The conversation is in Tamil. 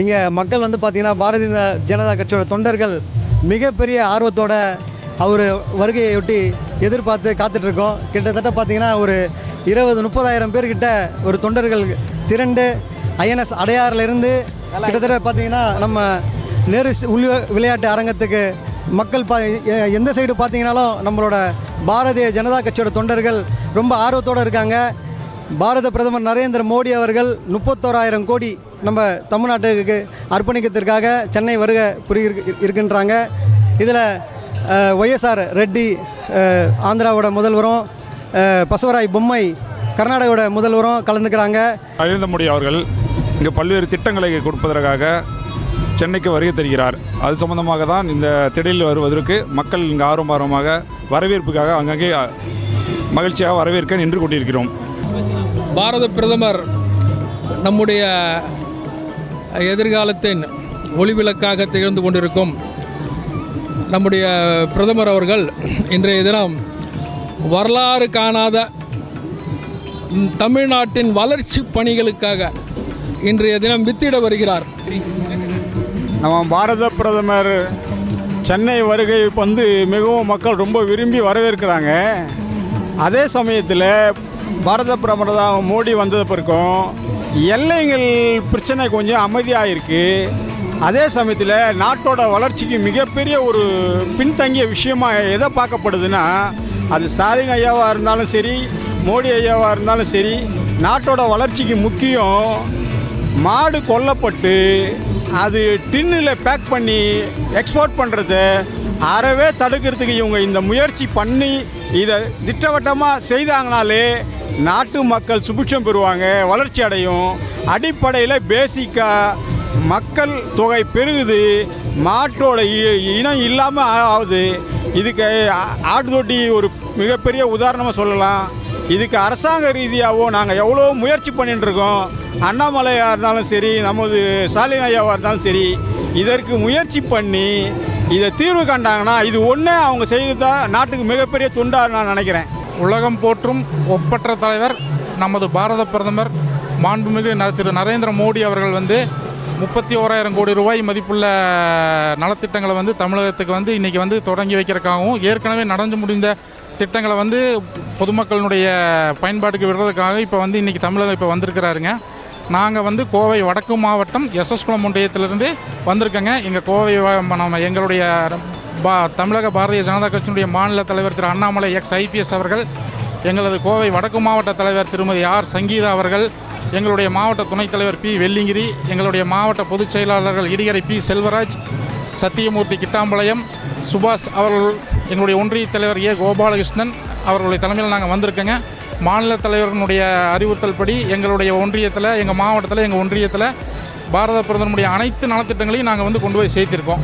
இங்கே மக்கள் வந்து பார்த்திங்கன்னா பாரதிய ஜனதா கட்சியோட தொண்டர்கள் மிகப்பெரிய ஆர்வத்தோட அவர் வருகையொட்டி எதிர்பார்த்து காத்துட்ருக்கோம். கிட்டத்தட்ட பார்த்திங்கன்னா ஒரு இருபது முப்பதாயிரம் பேர்கிட்ட ஒரு தொண்டர்கள் திரண்டு ஐஎன்எஸ் அடையாறிலிருந்து கிட்டத்தட்ட பார்த்திங்கன்னா நம்ம நேரு உள் விளையாட்டு அரங்கத்துக்கு மக்கள் பா எந்த சைடு பார்த்தீங்கனாலும் நம்மளோட பாரதிய ஜனதா கட்சியோட தொண்டர்கள் ரொம்ப ஆர்வத்தோடு இருக்காங்க. பாரத பிரதமர் நரேந்திர மோடி அவர்கள் முப்பத்தோராயிரம் கோடி நம்ம தமிழ்நாட்டுக்கு அர்ப்பணிக்கிறதுக்காக சென்னை வருக புரிய இருக்கின்றாங்க. இதில் ஒய்எஸ்ஆர் ரெட்டி ஆந்திராவோட முதல்வரும் பசவராய் பொம்மை கர்நாடகாவோட முதல்வரும் கலந்துக்கிறாங்க. நரேந்திர மோடி அவர்கள் இங்கே பல்வேறு திட்டங்களை கொடுப்பதற்காக சென்னைக்கு வருகை தருகிறார். அது சம்பந்தமாக தான் இந்த திடலில் வருவதற்கு மக்கள் இங்கே ஆர்வம் ஆர்வமாக வரவேற்புக்காக அங்கங்கே மகிழ்ச்சியாக வரவேற்க நின்று கொண்டிருக்கிறோம். பாரத பிரதமர் நம்முடைய எதிர்காலத்தின் ஒளிவிளக்காக திகழ்ந்து கொண்டிருக்கும் நம்முடைய பிரதமர் அவர்கள் இன்றைய தினம் வரலாறு காணாத தமிழ்நாட்டின் வளர்ச்சி பணிகளுக்காக இன்றைய தினம் வித்திட வருகிறார். நம்ம பாரத பிரதமர் சென்னை வருகை வந்து மிகவும் மக்கள் ரொம்ப விரும்பி வரவேற்கிறாங்க. அதே சமயத்தில் பாரத பிரதமர் மோடி வந்தது பிறக்கும் எல்லைகள் பிரச்சனை கொஞ்சம் அமைதியாக இருக்குது அதே சமயத்தில் நாட்டோட வளர்ச்சிக்கு மிகப்பெரிய ஒரு பின்தங்கிய விஷயமா எதை பார்க்கப்படுதுன்னா அது ஸ்டாலின் ஐயாவாக இருந்தாலும் சரி மோடி ஐயாவாக இருந்தாலும் சரி நாட்டோட வளர்ச்சிக்கு முக்கியம் மாடு கொல்லப்பட்டு அது டின்னில் பேக் பண்ணி எக்ஸ்போர்ட் பண்ணுறத அறவே தடுக்கிறதுக்கு இவங்க இந்த முயற்சி பண்ணி இதை திட்டவட்டமாக செய்தாங்கனாலே நாட்டு மக்கள் சுபிட்சம் பெறுவாங்க வளர்ச்சி அடையும். அடிப்படையில் பேசிக்காக மக்கள் தொகை பெருகுது மாட்டோட இ- இனம் இல்லாமல் ஆகுது. இதுக்கு ஆ- ஒரு மிகப்பெரிய உதாரணமாக சொல்லலாம். இதுக்கு அரசாங்க ரீதியாகவும் நாங்கள் எவ்வளோ முயற்சி பண்ணிட்டுருக்கோம் அண்ணாமலையாக இருந்தாலும் சரி நமது ஸ்டாலின் ஐயாவாக இருந்தாலும் சரி இதற்கு முயற்சி பண்ணி இதை தீர்வு கண்டாங்கன்னா இது ஒன்று அவங்க செய்து தான் நாட்டுக்கு மிகப்பெரிய துண்டாக நான் நினைக்கிறேன். உலகம் போற்றும் ஒப்பற்ற தலைவர் நமது பாரத பிரதமர் மாண்புமிகு ந- திரு நரேந்திர மோடி அவர்கள் வந்து முப்பத்தி ஓராயிரம் கோடி ரூபாய் மதிப்புள்ள நலத்திட்டங்களை வந்து தமிழகத்துக்கு வந்து இன்றைக்கி வந்து தொடங்கி வைக்கிறதுக்காகவும் ஏற்கனவே நடந்து முடிந்த திட்டங்களை வந்து பொதுமக்களினுடைய பயன்பாட்டுக்கு விடுறதுக்காக இப்போ வந்து இன்றைக்கி தமிழகம் இப்போ வந்திருக்கிறாருங்க. நாங்கள் வந்து கோவை வடக்கு மாவட்டம் எஸ்எஸ் குளம் ஒன்றியத்திலிருந்து வந்திருக்கோங்க. எங்கள் கோவை நம்ம எங்களுடைய பா தமிழக பாரதிய ஜனதா கட்சியினுடைய மாநில தலைவர் திரு அண்ணாமலை எக்ஸ் ஐபிஎஸ் அவர்கள் எங்களது கோவை வடக்கு மாவட்ட தலைவர் திருமதி ஆர் சங்கீதா அவர்கள் எங்களுடைய மாவட்ட துணைத் தலைவர் பி வெள்ளிங்கிரி எங்களுடைய மாவட்ட பொதுச் செயலாளர்கள் இடிகரை பி செல்வராஜ் சத்தியமூர்த்தி கிட்டாம்பாளையம் சுபாஷ் அவர்கள் எங்களுடைய ஒன்றிய தலைவர் ஏ கோபாலகிருஷ்ணன் அவர்களுடைய தலைமையில் நாங்கள் வந்திருக்கோங்க. மாநில தலைவர்களுடைய அறிவுறுத்தல் படி எங்களுடைய ஒன்றியத்தில் எங்கள் மாவட்டத்தில் எங்கள் ஒன்றியத்தில் பாரத பிரதமருடைய அனைத்து நலத்திட்டங்களையும் நாங்கள் வந்து கொண்டு போய் சேர்த்திருக்கோம்.